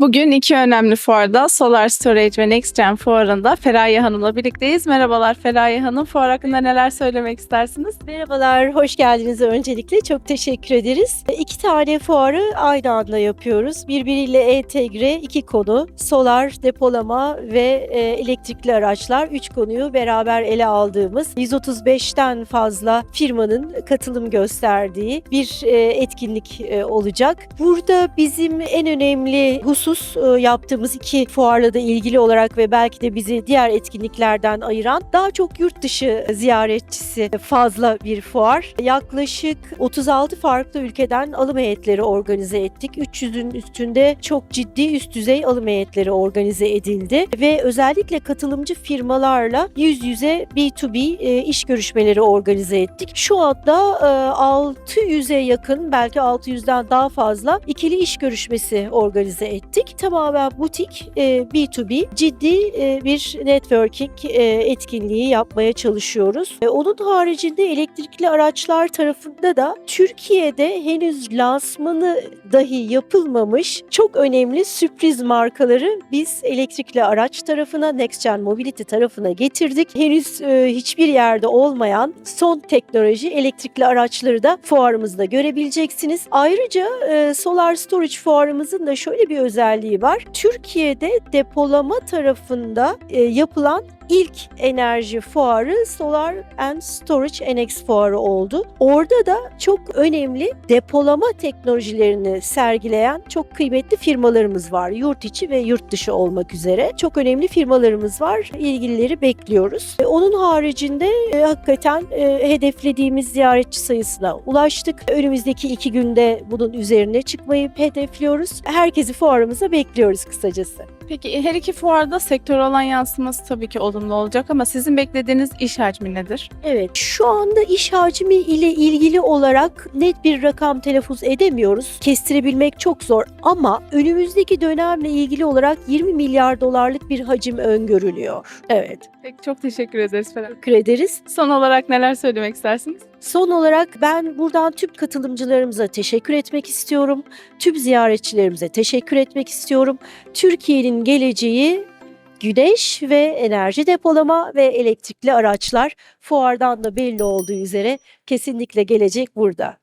Bugün iki önemli fuarda Solar Storage ve NextGen fuarında Feraye Hanım'la birlikteyiz. Merhabalar Feraye Hanım. Fuar hakkında neler söylemek istersiniz? Merhabalar, hoş geldiniz öncelikle. Çok teşekkür ederiz. İki tane fuarı aynı anda yapıyoruz. Birbiriyle entegre iki konu, solar, depolama ve e, elektrikli araçlar. Üç konuyu beraber ele aldığımız 135'ten fazla firmanın katılım gösterdiği bir e, etkinlik e, olacak. Burada bizim en önemli husus e, yaptığımız iki fuarla da ilgili olarak ve belki de bizi diğer etkinliklerden ayıran daha çok yurt dışı ziyaretçisi fazla bir fuar. Yaklaşık 36 farklı ülkeden alım heyetleri organize ettik. 300'ün üstünde çok ciddi üst düzey alım heyetleri organize edildi ve özellikle katılımcı firmalarla yüz yüze B2B e, iş görüşmeleri organize ettik. Şu anda e, 600'e yakın belki 600'den daha fazla ikili iş görüşmesi organize ettik. Tamamen butik e, B2B ciddi e, bir networking e, etkinliği yapmaya çalışıyoruz. E, onun haricinde elektrikli araçlar tarafında da Türkiye'de henüz lansmanı dahi yapılmamış çok önemli sürpriz markaları biz elektrikli araç tarafına, NextGen Mobility tarafına getirdik. Henüz e, hiçbir yerde olmayan son teknoloji elektrikli araçları da fuarımızda görebileceksiniz. Ayrıca e, Solar Storage fuarımızın da şöyle bir özelliği var. Türkiye'de depolama tarafında e, yapılan ilk enerji fuarı Solar and Storage NX fuarı oldu. Orada da çok önemli depolama teknolojilerini sergileyen çok kıymetli firmalarımız var. Yurt içi ve yurt dışı olmak üzere. Çok önemli firmalarımız var. İlgilileri bekliyoruz. E, Onun haricinde e, hakikaten e, hedeflediğimiz ziyaretçi sayısına ulaştık. Önümüzdeki iki günde bunun üzerine çıkmayı hedefliyoruz. Herkesi fuarımıza bekliyoruz kısacası. Peki her iki fuarda sektör olan yansıması tabii ki olumlu olacak ama sizin beklediğiniz iş hacmi nedir? Evet, şu anda iş hacmi ile ilgili olarak net bir rakam telaffuz edemiyoruz. Kestirebilmek çok zor ama önümüzdeki dönemle ilgili olarak 20 milyar dolarlık bir hacim öngörülüyor. Evet, Peki çok teşekkür ederiz Feraye. teşekkür ederiz. Son olarak neler söylemek istersiniz? Son olarak ben buradan tüm katılımcılarımıza teşekkür etmek istiyorum. Tüm ziyaretçilerimize teşekkür etmek istiyorum. Türkiye'nin geleceği güneş ve enerji depolama ve elektrikli araçlar fuardan da belli olduğu üzere kesinlikle gelecek burada.